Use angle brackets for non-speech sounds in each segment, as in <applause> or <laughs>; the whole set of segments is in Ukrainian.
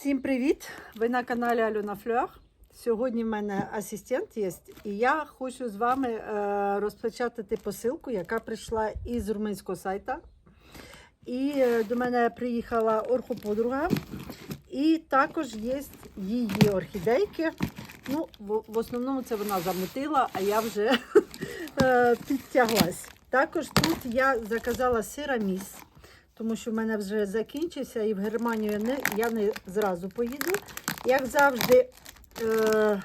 Всім привіт! Ви на каналі Альона Флюах. Сьогодні в мене асистент є, і я хочу з вами е, розпочати посилку, яка прийшла із румунського сайту. І е, до мене приїхала орхоподруга, і також є її орхідейки. Ну, в, основному це вона замутила, а я вже <laughs> е, підтяглась. Також тут я заказала сираміс тому що в мене вже закінчився і в Германію не, я не зразу поїду. Як завжди, е,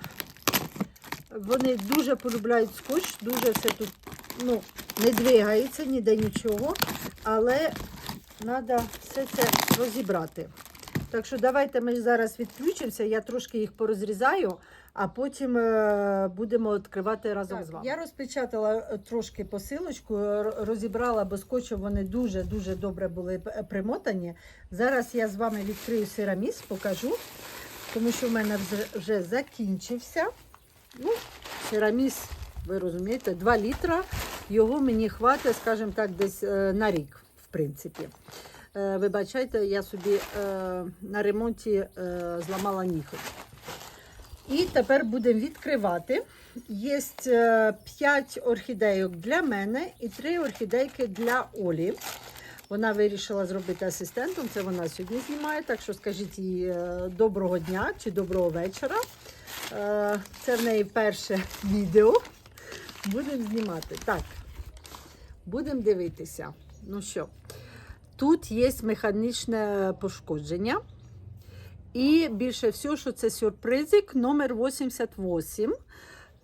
вони дуже полюбляють скотч, дуже все тут ну, не двигається, ніде нічого, але треба все це розібрати. Так що давайте ми зараз відключимося, я трошки їх порозрізаю, а потім е, будемо відкривати разом Так, з вами. Я розпечатала е, трошки посилочку, розібрала, бо скотчем вони дуже-дуже добре були примотані. Зараз я з вами відкрию сираміс, покажу, тому що в мене вже, закінчився. Ну, сираміс, ви розумієте, 2 літра. Його мені хватить, скажімо так, десь е, на рік, в принципі. Е, Вибачайте, я собі е, на ремонті е, зламала ніхоть. І тепер будемо відкривати. Є 5 орхідейок для мене і 3 орхідейки для Олі. Вона вирішила зробити асистентом. Це вона сьогодні знімає. Так що скажіть їй доброго дня чи доброго вечора. Це в неї перше <laughs> відео. Будемо знімати. Так, будемо дивитися. Ну що, тут є механічне пошкодження. І більше всього, що це сюрпризик номер 88,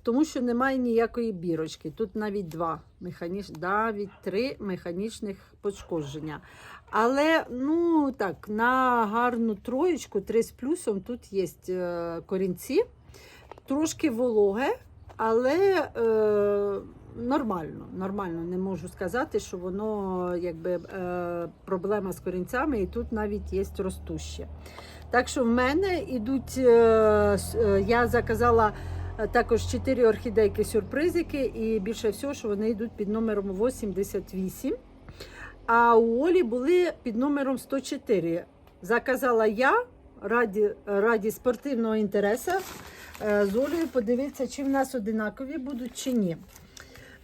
тому що немає ніякої бірочки. Тут навіть два механіч... навіть три механічних пошкодження. Але ну так, на гарну троєчку, 3 з плюсом, тут є е, корінці, трошки вологе, але е, нормально. Нормально не можу сказати, що воно якби е, проблема з корінцями, і тут навіть є ростуще. Так що в мене йдуть, е, е, я заказала також 4 орхідейки сюрпризики, і більше всього, що вони йдуть під номером 88. А у Олі були під номером 104. Заказала я раді, раді спортивного інтересу з Олею подивитися, чи в нас одинакові будуть, чи ні.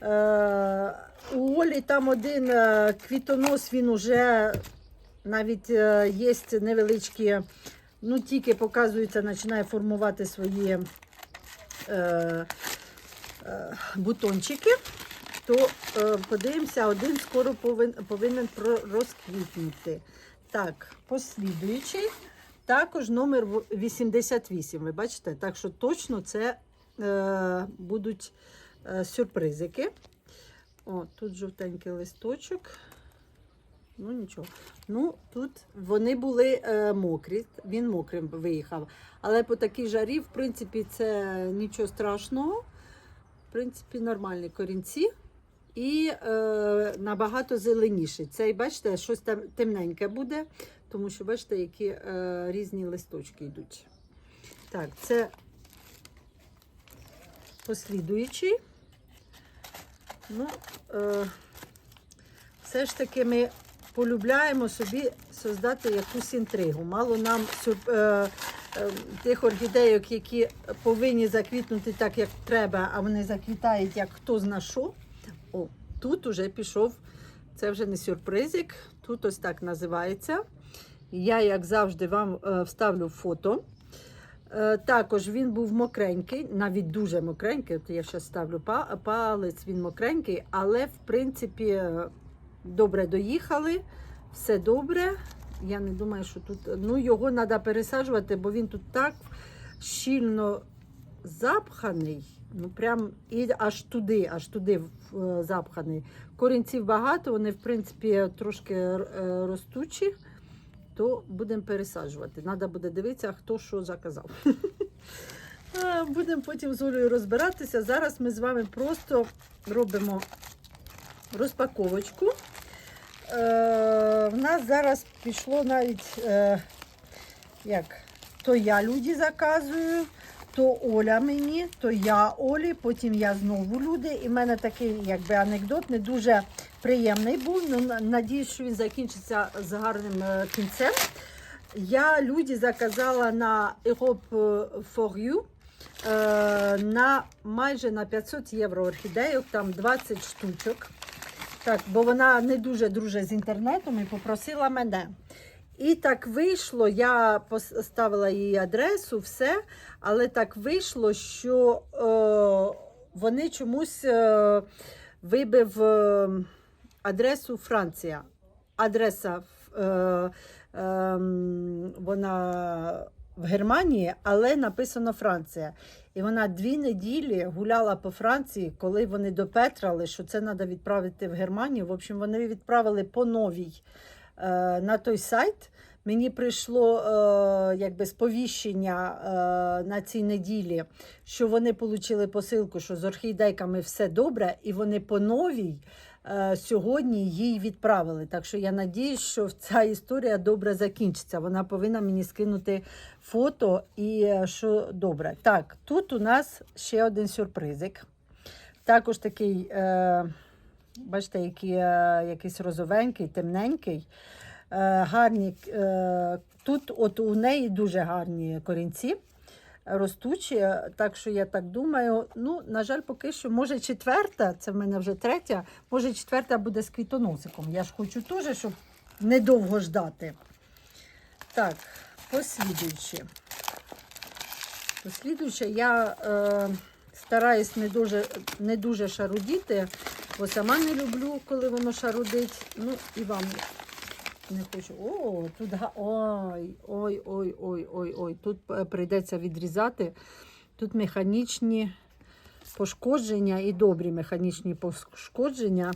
Е, У Олі там один е, квітонос, він уже навіть е, є невеличкі, ну тільки показується, починає формувати свої бутончики. То подивимося, один скоро повин, повинен розквітнути. Так, послідуючий. Також номер 88. Ви бачите? Так що точно це е, будуть сюрпризики. О, тут жовтенький листочок. Ну, нічого. Ну, тут вони були е, мокрі, він мокрим виїхав. Але по такій жарі, в принципі, це нічого страшного. В принципі, нормальні корінці. І е, набагато зеленіший. Цей, бачите, щось там темненьке буде, тому що бачите, які е, різні листочки йдуть. Так, це послідуючий. Ну, е, все ж таки ми полюбляємо собі создати якусь інтригу. Мало нам е, е, тих орхідейок, які повинні заквітнути так, як треба, а вони заквітають як хто зна що. О, тут уже пішов, це вже не сюрпризик, тут ось так називається. Я, як завжди, вам е, вставлю фото. Е, Також він був мокренький, навіть дуже мокренький. Я ще ставлю палець, він мокренький, але в принципі е, добре доїхали, все добре. Я не думаю, що тут. Ну, його треба пересаджувати, бо він тут так щільно запханий. Ну, прям і аж туди, аж туди е, запханий. Корінців багато, вони, в принципі, трошки ростучі то будемо пересаджувати. Треба буде дивитися, хто що заказав. <laughs> Будемо потім з Олею розбиратися. Зараз ми з вами просто робимо розпаковочку. Е, в нас зараз пішло навіть е, як то я люди заказую, то Оля мені, то я Олі, потім я знову люди. І в мене такий якби анекдот не дуже приємний був. Ну, надіюсь, що він закінчиться з гарним е, кінцем. я люди заказала на Europe for You е, на майже на 500 євро орхідейок, там 20 штучок. Так, бо вона не дуже дружить з інтернетом і попросила мене. І так вийшло, я поставила її адресу, все, але так вийшло, що е, вони чомусь е, вибив е, адресу Франція. Адреса е, е, вона в Германії, але написано Франція. І вона дві неділі гуляла по Франції, коли вони допетрали, що це треба відправити в Германію. В общем, вони відправили по новій е, на той сайт. Мені прийшло е, якби сповіщення е, на цій неділі, що вони отримали посилку, що з орхідейками все добре, і вони по новій сьогодні їй відправили. Так що я надіюсь, що ця історія добре закінчиться. Вона повинна мені скинути фото і е, що добре. Так, тут у нас ще один сюрпризик. Також такий, е, бачите, який, е, якийсь розовенький, темненький. Е, гарні, е, тут от у неї дуже гарні корінці ростучі, так що я так думаю. Ну, на жаль, поки що, може, четверта, це в мене вже третя, може, четверта буде з квітоносиком. Я ж хочу теж, щоб недовго ждати. Так, послідуючи. Послідуючи, я е, стараюсь не дуже, не дуже шарудіти, бо сама не люблю, коли воно шарудить. Ну, і вам не хочу. О, тут ой, ой, ой, ой, ой, ой. Тут е, прийдеться відрізати. Тут механічні пошкодження і добрі механічні пошкодження.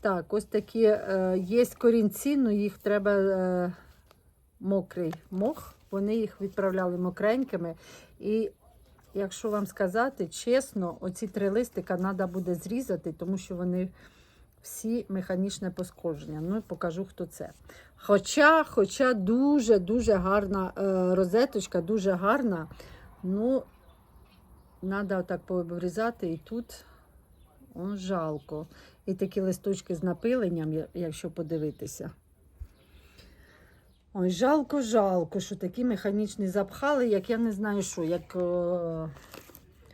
Так, ось такі е, є корінці, але їх треба е, мокрий мох. Вони їх відправляли мокренькими. І якщо вам сказати чесно, оці три листика треба буде зрізати, тому що вони всі механічне пошкодження. Ну покажу, хто це. Хоча, хоча дуже-дуже гарна е, розеточка, дуже гарна. Ну, треба отак пообрізати і тут о, жалко. І такі листочки з напиленням, якщо подивитися. Ой, жалко, жалко, що такі механічні запхали, як я не знаю що, як е,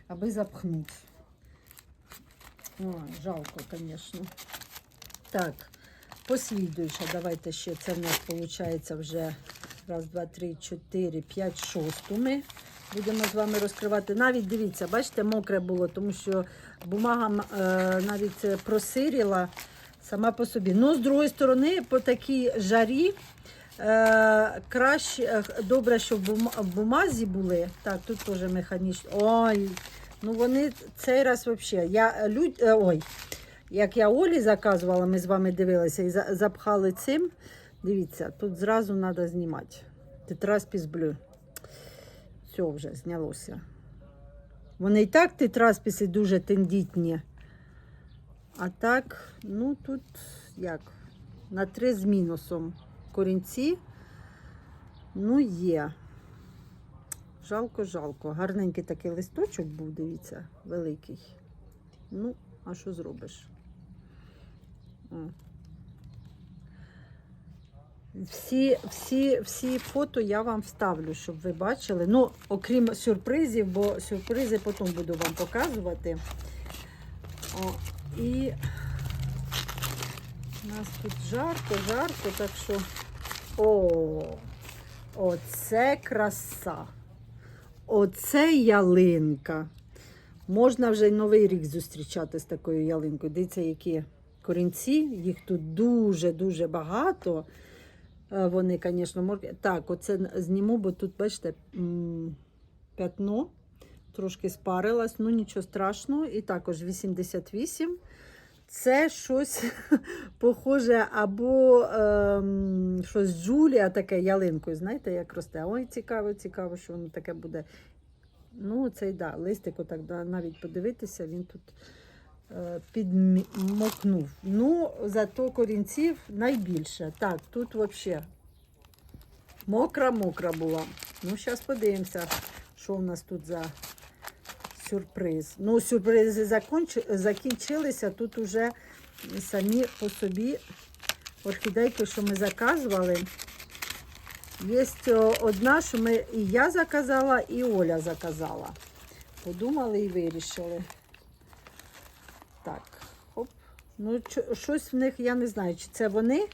аби запхнути. Ой, жалко, звісно. Так, послідуюча, давайте ще. Це в нас виходить вже раз, два, три, чотири, п'ять, шосту ми будемо з вами розкривати. Навіть дивіться, бачите, мокре було, тому що бумага е, навіть просиріла сама по собі. Ну, з другої сторони, по такій жарі. Е, краще, е, добре, щоб в бумазі були. Так, тут теж механічно. Ой, ну вони цей раз взагалі. Я люд... е, ой, як я Олі заказувала, ми з вами дивилися і запхали цим. Дивіться, тут зразу треба знімати. Тетраспіс блю. Все вже знялося. Вони і так тетраспіси дуже тендітні. А так, ну тут як? На три з мінусом. Корінці. Ну, є. Жалко, жалко. Гарненький такий листочок був, дивіться, великий. Ну, а що зробиш? Всі, всі, всі фото я вам вставлю, щоб ви бачили. Ну, окрім сюрпризів, бо сюрпризи потім буду вам показувати. О, і у нас тут жарко, жарко, так що. О, оце краса. Оце ялинка. Можна вже й новий рік зустрічати з такою ялинкою. Дивіться, які корінці, їх тут дуже-дуже багато. Е, Вони, звісно, морки. Так, оце зніму, бо тут, бачите, п'ятно трошки спарилась, ну нічого страшного. І також 88. Це щось <laughs> похоже або ем, щось Джулія таке ялинкою. Знаєте, як росте. Ой, цікаво, цікаво, що воно таке буде. Ну, цей да, листик, отак навіть подивитися, він тут підмокнув. Ну, зато корінців найбільше. Так, тут взагалі мокра-мокра була. Ну, зараз подивимося, що в нас тут за сюрприз. Ну, сюрпризи закінчилися. Тут уже самі по собі орхідейки, що ми заказували. Є одна, що ми і я заказала, і Оля заказала. Подумали і вирішили. Так, хоп. Ну, щось в них, я не знаю, чи це вони,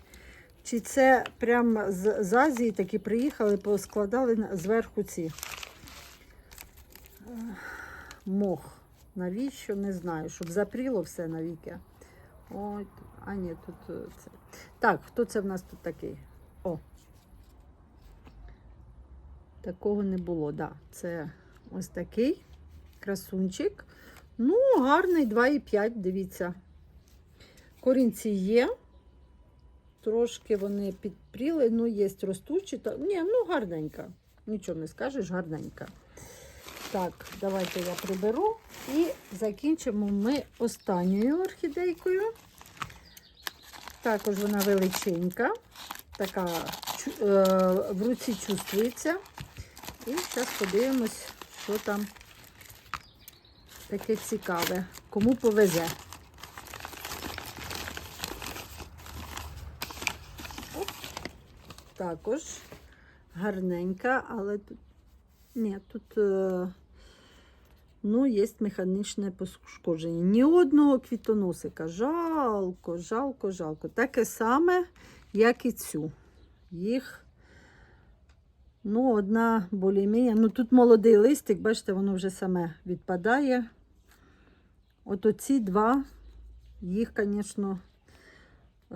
чи це прямо з, з Азії такі приїхали, поскладали зверху ці е, мох. Навіщо? Не знаю, щоб запріло все навіки. Ой, а ні, тут е, це. Так, хто це в нас тут такий? О. Такого не було, да. Це ось такий красунчик. Ну, гарний 2,5, дивіться. Корінці є. Трошки вони підпріли, ну, є ростучі. Та... Ні, ну гарненька. Нічого не скажеш, гарненька. Так, давайте я приберу і закінчимо ми останньою орхідейкою. Також вона величенька, така е, в руці чувствується. І зараз подивимось, що там таке цікаве. Кому повезе. Також гарненька, але тут ні, тут е, ну, є механічне пошкодження. Ні одного квітоносика. Жалко, жалко, жалко. Таке саме, як і цю. Їх Ну, одна болімія. Ну, тут молодий листик, бачите, воно вже саме відпадає. От оці два, їх, звісно, е,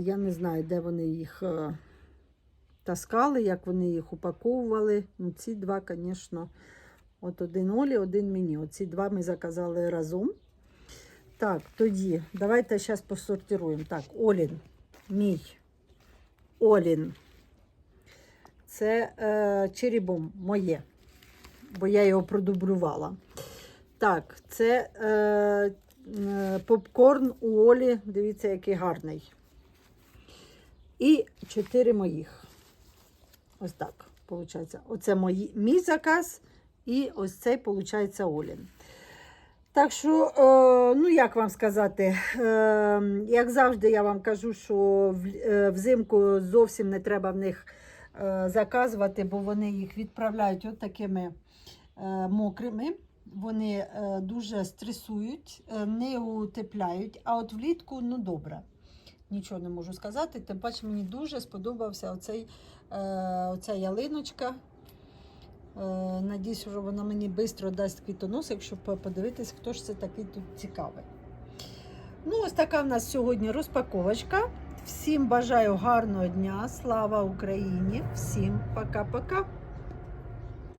я не знаю, де вони їх е, таскали, як вони їх упаковували. Ну, ці два, звісно, от один Олі, один мені. Оці два ми заказали разом. Так, тоді, давайте зараз посортируємо. Так, Олін, мій. Олін. Це е, черібом моє, бо я його продублювала. Так, це е, е, попкорн у Олі. Дивіться, який гарний. І чотири моїх. Ось так, виходить. Оце мої, мій заказ, і ось цей, виходить, Олін. Так що, е, ну як вам сказати, е, як завжди, я вам кажу, що взимку зовсім не треба в них заказувати, бо вони їх відправляють от такими мокрими. Вони е, дуже стресують, е, не утепляють, а от влітку ну добре. Нічого не можу сказати. Тим паче мені дуже сподобався оцей, е, оця ялиночка. Надіюсь, що вона мені швидко дасть квітоносик, щоб по- подивитись, хто ж це такий тут цікавий. Ну, ось така в нас сьогодні розпаковочка. Всім бажаю гарного дня. Слава Україні! Всім пока-пока!